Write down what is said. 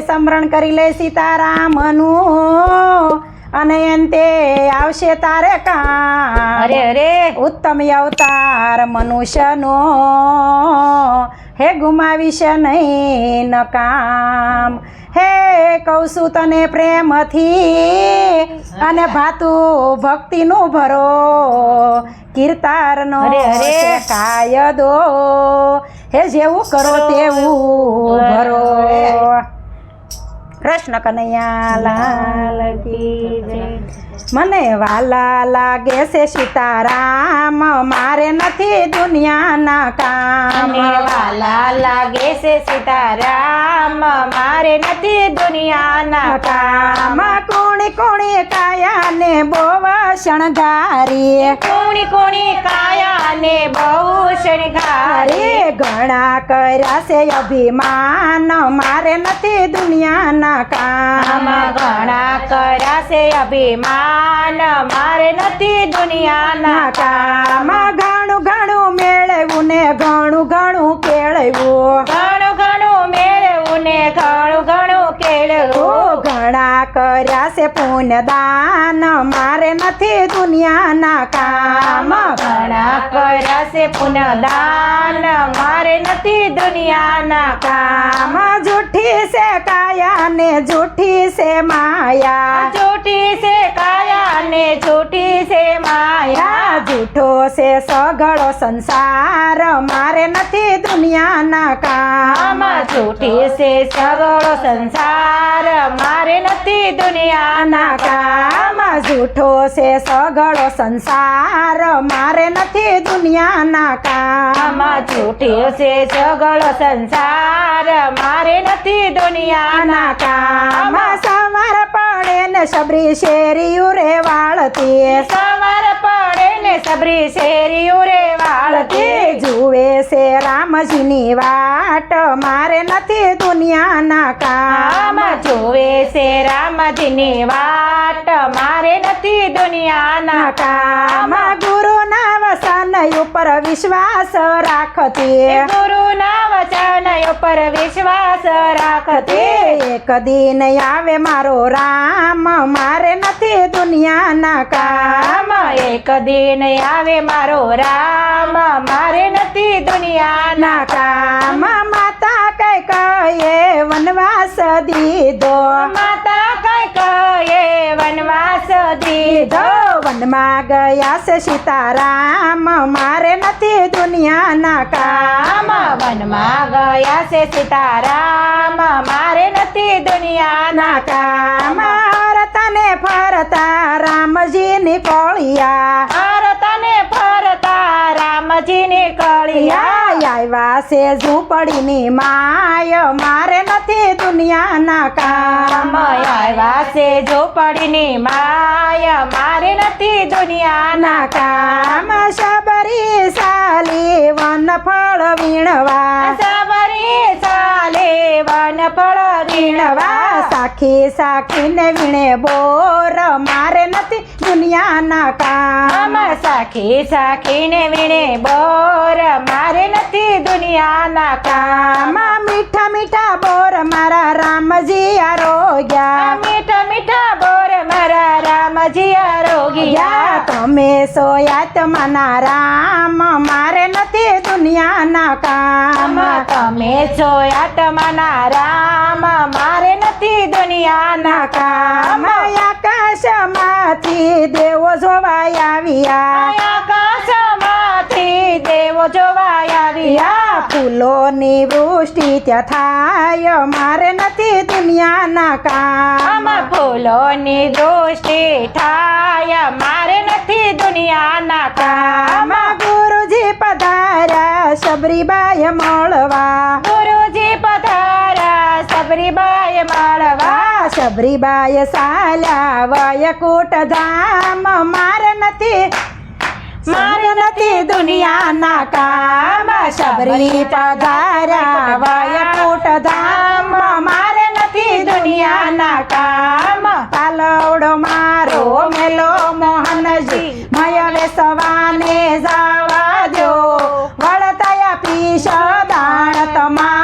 સમરણ કરી લે સીતારામનું. અને અંતે આવશે તારે કા અરે અરે. ઉત્તમ અવતાર મનુષ્યનો. હે ગુમાવીશ નહીં નકામ. હે કૌશુ તને પ્રેમથી અને ભાતુ ભક્તિનું ભરો. કીર્તારનો અરે. કાયદો. હે જેવું કરો તેવું ભરો. કૃષ્ણ કનૈયા લાલ કી. મને વાલા લાગે છે સીતારામ મારે નથી દુનિયાના કામ વાલા લાગે છે સીતારામ મારે નથી દુનિયાના કામ કોણી કોણી કાયાને બહુ શણગારી કોણી કોણી કાયા ને બહુ શણગારી ઘણા કર્યા છે અભિમાન મારે નથી દુનિયાના કામ. ઘણા કર્યા છે અભિમાન મારે નથી દુનિયાના ના કામ ઘણું ઘણું મેળવ્યું ને ઘણું ઘણું કેળવ્યું ઘણું ઘણું મેળવું ને ઘણું ઘણું ઓ કેળવું ઘણા કર્યા છે પુણ્યદાન મારે નથી દુનિયાના કામ. ઘણા કર્યા છે પુનઃદાન મારે નથી દુનિયાના કામ. જૂઠી છે કાયા ને જૂઠી છે માયા. જૂઠી જૂઠો છે સગળો સંસાર મારે નથી દુનિયાના કામ. જૂઠી છે સગળો સંસાર મારે નથી દુનિયાના કામ. જૂઠો છે સગળો સંસાર મારે નથી દુનિયાના કામ. જૂઠી છે સગળો સંસાર મારે નથી દુનિયાના કામ. સવાર પડે ને સબરી શેરી ઉરે વાળતી. સબરી શેરીઓ રે વાળતી જુએ છે રામજીની વાટ. મારે નથી દુનિયાના કામ. જુએ છે રામજીની વાટ. મારે નથી દુનિયાના કામ. ગુરુના વસન ઉપર વિશ્વાસ રાખતી ગુરુના વચન ઉપર વિશ્વાસ રાખતી એક દિન આવે મારો રામ. મારે નથી દુનિયાના કામ, એક દિન આવે મારો રામ. મારે નથી દુનિયાના કામ. માતા કઈ કહીએ વનવાસ દીધો. માતા કઈ કહે વનવાસ દીધો. વનમાં ગયા છે સીતારામ. મારે નથી દુનિયાના કામ. વનમાં ગયા છે સીતારામ. મારે નથી દુનિયાના કામ. ફરતા રામજીની કોળિયા ફરતા ને ફરતા રામજીની કળિયા યા આવ્યા છે ઝૂંપડીની માય મારે નથી દુનિયાના કામ આવ્યા છે ઝોપડીની માય મારે નથી દુનિયાના ના કામ શબરી સાલી વન ફળ વીણવા સબરી ચાલે વન ફળ વીણવા સાખી સાખીને વીણે બોર મારે નથી દુનિયાના કામ. સાખી સાખીને વીણે બોર મારે નથી દુનિયાના કામ. મીઠા મીઠા બોર મારા રામજી આરોગ્યા. મીઠા મીઠા બોર મારા રામજી આરોગ્યા. તમે સોયા તમારા રામ મારે નથી દુનિયાના કામ. તમે છો આત્માના રામ મારે નથી દુનિયાના કામ. આકાશમાંથી દેવો જોવા આવ્યા. આકાશમાંથી દેવો જોવા ફૂલોની વૃષ્ટિ ત્યાં થાય મારે નથી દુનિયાના કામ. ફૂલોની વૃષ્ટિ થાય મારે નથી દુનિયાના કામ. ગુરુજી પધાર્યા શબરીબાઈ મળવા. ગુરુજી પધાર્યા સબરીબાઈ મળવા. આ શબરીબાઈ સાલ્યા વયકુટ ધામ મારે નથી મારે નથી દુનિયાના કામ શબરી પધાર્યા વયકુટ ધામ મારે નથી દુનિયાના કામ પાલવડો મારો મેલો મોહનજી મય વેસવાને જાવા દો વળતયા પીશ દાણ તમારો મય